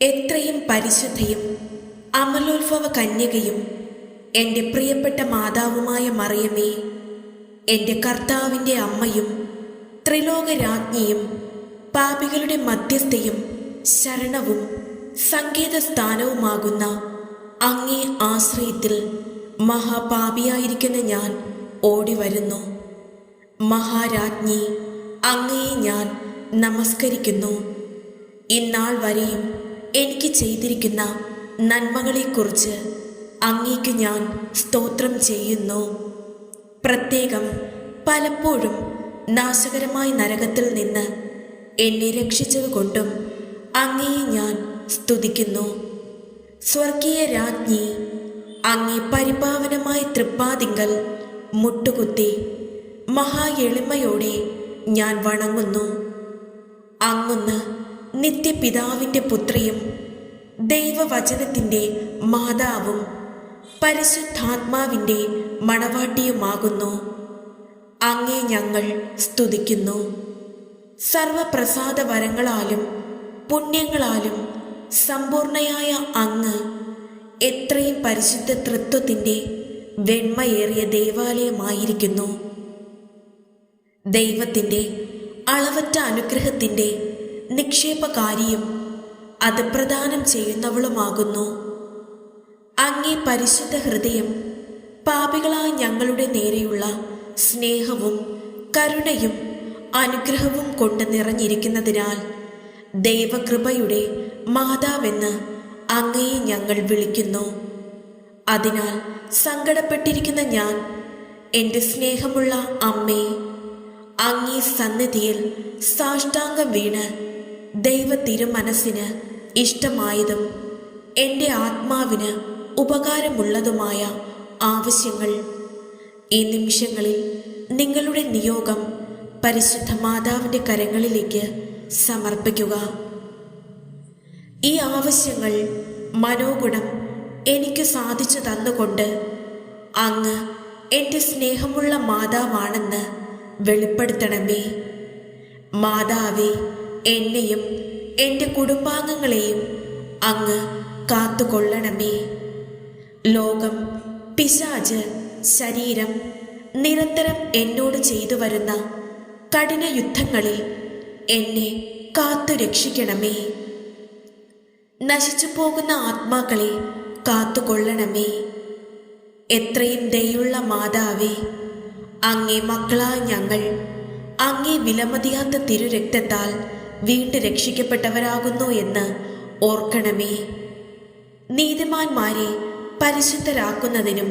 എത്രയും പരിശുദ്ധയും അമലോത്ഭവ കന്യകയും എന്റെ പ്രിയപ്പെട്ട മാതാവുമായ മറിയമേ എന്റെ കർത്താവിന്റെ അമ്മയും ത്രിലോകരാജ്ഞിയും പാപികളുടെ മധ്യസ്ഥയും ശരണവും സംഗീതസ്ഥാനവുമാകുന്ന അങ്ങേ ആശ്രയത്തിൽ മഹാപാപിയായിരിക്കുന്ന ഞാൻ ഓടി വരുന്നു മഹാരാജ്ഞി അങ്ങയെ ഞാൻ നമസ്കരിക്കുന്നു. ഇന്നാൾ വരെയും എനിക്ക് ചെയ്തിരിക്കുന്ന നന്മകളെക്കുറിച്ച് അങ്ങേക്ക് ഞാൻ സ്തോത്രം ചെയ്യുന്നു. പ്രത്യേകം പലപ്പോഴും നാശകരമായ നരകത്തിൽ നിന്ന് എന്നെ രക്ഷിച്ചതുകൊണ്ടും അങ്ങയെ ഞാൻ സ്തുതിക്കുന്നു. സ്വർഗീയ രാജ്ഞി അങ്ങേ പരിപാവനമായ തൃപ്പാതിങ്കൽ മുട്ടുകുത്തി മഹാ എളിമയോടെ ഞാൻ വണങ്ങുന്നു. അങ്ങൊന്ന് നിത്യപിതാവിന്റെ പുത്രിയും ദൈവവചനത്തിന്റെ മാതാവും പരിശുദ്ധാത്മാവിന്റെ മണവാട്ടിയുമാകുന്നു. അങ്ങേ ഞങ്ങൾ സ്തുതിക്കുന്നു. സർവപ്രസാദവരങ്ങളാലും പുണ്യങ്ങളാലും സമ്പൂർണയായ അങ്ങ് എത്രയും പരിശുദ്ധ തൃത്വത്തിന്റെ വെണ്മയേറിയ ദേവാലയമായിരിക്കുന്നു. ദൈവത്തിന്റെ അളവറ്റ അനുഗ്രഹത്തിന്റെ നിക്ഷേപകാരിയും അത് പ്രദാനം ചെയ്യുന്നവളുമാകുന്നു. അങ്ങേ പരിശുദ്ധ ഹൃദയം പാപികളായ ഞങ്ങളുടെ നേരെയുള്ള സ്നേഹവും കരുണയും അനുഗ്രഹവും കൊണ്ട് നിറഞ്ഞിരിക്കുന്നതിനാൽ ദൈവകൃപയുടെ മാതാവെന്ന് അങ്ങയെ ഞങ്ങൾ വിളിക്കുന്നു. അതിനാൽ സങ്കടപ്പെട്ടിരിക്കുന്ന ഞാൻ എന്റെ സ്നേഹമുള്ള അമ്മേ അങ്ങേ സന്നിധിയിൽ സാഷ്ടാംഗം വീണ് ദൈവ തിരുമനസ്സിന് ഇഷ്ടമായതും എന്റെ ആത്മാവിന് ഉപകാരമുള്ളതുമായ ആവശ്യങ്ങൾ. ഈ നിമിഷങ്ങളിൽ നിങ്ങളുടെ നിയോഗം പരിശുദ്ധ മാതാവിന്റെ കരങ്ങളിലേക്ക് സമർപ്പിക്കുക. ഈ ആവശ്യങ്ങൾ മനോഗുണം എനിക്ക് സാധിച്ചു തന്നുകൊണ്ട് അങ്ങ് എന്റെ സ്നേഹമുള്ള മാതാവാണെന്ന് വെളിപ്പെടുത്തണമേ. മാതാവേ എന്നെയും എന്റെ കുടുംബാംഗങ്ങളെയും അങ്ങ് കാത്തുകൊള്ളണമേ. ലോകം പിശാജ് ശരീരം നിരന്തരം എന്നോട് ചെയ്തു വരുന്ന കഠിന യുദ്ധങ്ങളിൽ എന്നെ കാത്തു രക്ഷിക്കണമേ. നശിച്ചു പോകുന്ന ആത്മാക്കളെ കാത്തുകൊള്ളണമേ. എത്രയും ദയുള്ള മാതാവേ അങ്ങേ മക്കളായ ഞങ്ങൾ അങ്ങേ വിലമതിയാത്ത തിരുരക്തത്താൽ വീണ്ടു രക്ഷിക്കപ്പെട്ടവരാകുന്നു എന്ന് ഓർക്കണമേ. നീതിമാന്മാരെ പരിശുദ്ധരാക്കുന്നതിനും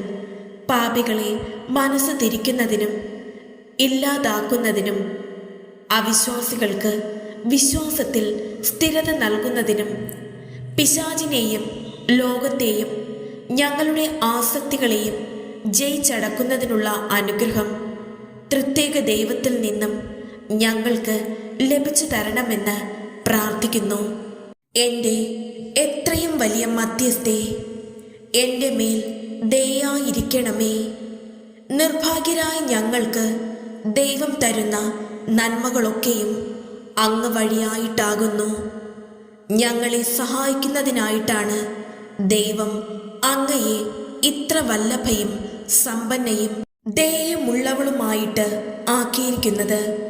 പാപികളെ മനസ്സ് തിരിക്കുന്നതിനും ഇല്ലാതാക്കുന്നതിനും അവിശ്വാസികൾക്ക് വിശ്വാസത്തിൽ സ്ഥിരത നൽകുന്നതിനും പിശാചിനെയും ലോകത്തെയും ഞങ്ങളുടെ ആസക്തികളെയും ജയിച്ചടക്കുന്നതിനുള്ള അനുഗ്രഹം പ്രത്യേക ദൈവത്തിൽ നിന്നും ഞങ്ങൾക്ക് ലഭിച്ചു തരണമെന്ന് പ്രാർത്ഥിക്കുന്നു. എന്റെ എത്രയും വലിയ മധ്യസ്ഥേ എന്റെ മേൽ ദയായിരിക്കണമേ നിർഭാഗ്യരായ ഞങ്ങൾക്ക് ദൈവം തരുന്ന നന്മകളൊക്കെയും അങ്ങ് വഴിയായിട്ടാകുന്നു. ഞങ്ങളെ സഹായിക്കുന്നതിനായിട്ടാണ് ദൈവം അങ്ങയെ ഇത്ര വല്ലഭയും സമ്പന്നയും ദയമുള്ളവളുമായിട്ട് ആക്കിയിരിക്കുന്നത്.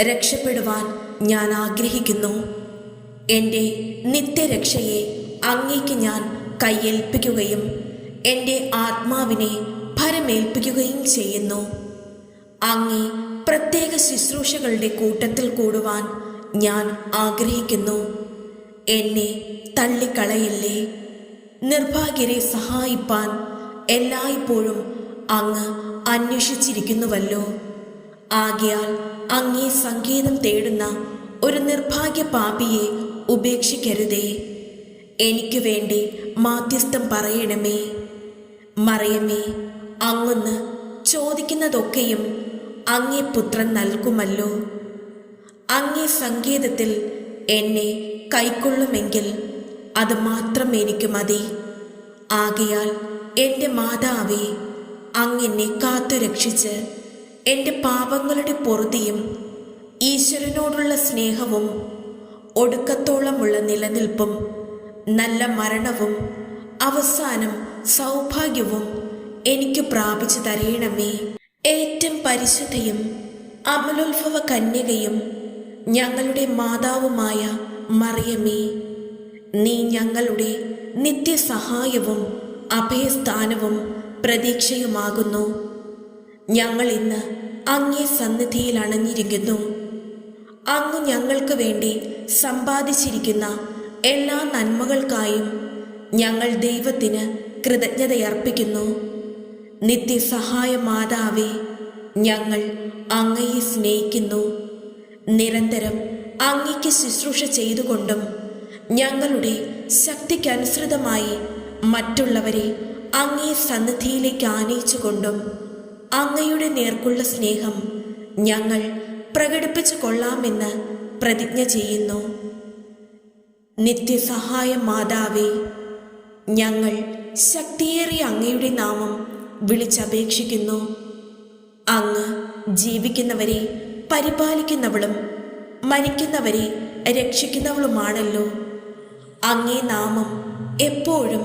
രക്ഷപ്പെടുവാൻ ഞാൻ ആഗ്രഹിക്കുന്നു. എന്റെ നിത്യരക്ഷയെ അങ്ങേക്ക് ഞാൻ കയ്യേൽപ്പിക്കുകയും എന്റെ ആത്മാവിനെ ഭരമേൽപ്പിക്കുകയും ചെയ്യുന്നു. അങ്ങേ പ്രത്യേക ശുശ്രൂഷകളുടെ കൂട്ടത്തിൽ കൂടുവാൻ ഞാൻ ആഗ്രഹിക്കുന്നു. എന്നെ തള്ളിക്കളയല്ലേ? നിർഭാഗ്യരെ സഹായിപ്പാൻ എല്ലായ്പ്പോഴും അങ്ങ് അന്വേഷിച്ചിരിക്കുന്നുവല്ലോ. ആകയാൽ അങ്ങേ സംഗീതം തേടുന്ന ഒരു നിർഭാഗ്യ പാപിയെ ഉപേക്ഷിക്കരുതേ. എനിക്ക് വേണ്ടി മാധ്യസ്ഥം പറയണമേ. മറിയമേ അങ്ങൊന്ന് ചോദിക്കുന്നതൊക്കെയും അങ്ങേ പുത്രൻ നൽകുമല്ലോ. അങ്ങേ സംഗീതത്തിൽ എന്നെ കൈക്കൊള്ളുമെങ്കിൽ അത് മാത്രം എനിക്ക് മതി. ആകയാൽ എന്റെ മാതാവേ അങ്ങെന്നെ കാത്തു രക്ഷിച്ച് എന്റെ പാപങ്ങളുടെ പൊറുതിയും ഈശ്വരനോടുള്ള സ്നേഹവും ഒടുക്കത്തോളമുള്ള നിലനിൽപ്പും നല്ല മരണവും അവസാനം സൗഭാഗ്യവും എനിക്ക് പ്രാപിച്ചു തരയണമേ ഏറ്റവും പരിശുദ്ധയും അമലോത്ഭവ കന്യകയും ഞങ്ങളുടെ മാതാവുമായ മറിയമേ നീ ഞങ്ങളുടെ നിത്യസഹായവും അഭയസ്ഥാനവും പ്രതീക്ഷയുമാകുന്നു. ഞങ്ങൾ ഇന്ന് അങ്ങേ സന്നിധിയിൽ അണഞ്ഞിരിക്കുന്നു. അങ്ങ് ഞങ്ങൾക്ക് വേണ്ടി സമ്പാദിച്ചിരിക്കുന്ന എല്ലാ നന്മകൾക്കായും ഞങ്ങൾ ദൈവത്തിന് കൃതജ്ഞതയർപ്പിക്കുന്നു. നിത്യസഹായ മാതാവേ ഞങ്ങൾ അങ്ങയെ സ്നേഹിക്കുന്നു. നിരന്തരം അങ്ങയ്ക്ക് ശുശ്രൂഷ ചെയ്തുകൊണ്ടും ഞങ്ങളുടെ ശക്തിക്കനുസൃതമായി മറ്റുള്ളവരെ അങ്ങേ സന്നിധിയിലേക്ക് ആനയിച്ചുകൊണ്ടും അങ്ങയുടെ നേർക്കുള്ള സ്നേഹം ഞങ്ങൾ പ്രകടിപ്പിച്ചു കൊള്ളാമെന്ന് പ്രതിജ്ഞ ചെയ്യുന്നു. നിത്യസഹായ മാതാവേ ഞങ്ങൾ ശക്തിയേറിയ അങ്ങയുടെ നാമം വിളിച്ചപേക്ഷിക്കുന്നു. അങ്ങ് ജീവിക്കുന്നവരെ പരിപാലിക്കുന്നവളും മരിക്കുന്നവരെ രക്ഷിക്കുന്നവളുമാണല്ലോ. അങ്ങേ നാമം എപ്പോഴും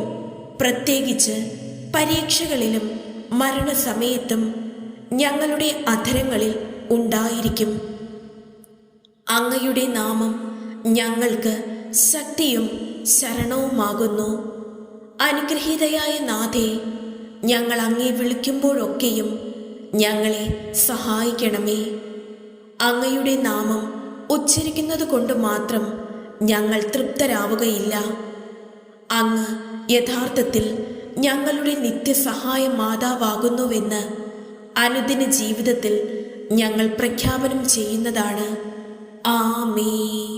പ്രത്യേകിച്ച് പരീക്ഷകളിലും മരണസമയത്തും ഞങ്ങളുടെ അധരങ്ങളിൽ ഉണ്ടായിരിക്കും. അങ്ങയുടെ നാമം ഞങ്ങൾക്ക് ശക്തിയും ശരണവുമാകുന്നു. അനുഗ്രഹീതയായ നാഥേ ഞങ്ങൾ അങ്ങേ വിളിക്കുമ്പോഴൊക്കെയും ഞങ്ങളെ സഹായിക്കണമേ. അങ്ങയുടെ നാമം ഉച്ചരിക്കുന്നത് കൊണ്ട് മാത്രം ഞങ്ങൾ തൃപ്തരാവുകയില്ല. അങ്ങ് യഥാർത്ഥത്തിൽ ഞങ്ങളുടെ നിത്യസഹായ മാതാവാകുന്നുവെന്ന് അനുദിന ജീവിതത്തിൽ ഞങ്ങൾ പ്രഖ്യാപനം ചെയ്യുന്നതാണ്. ആമേ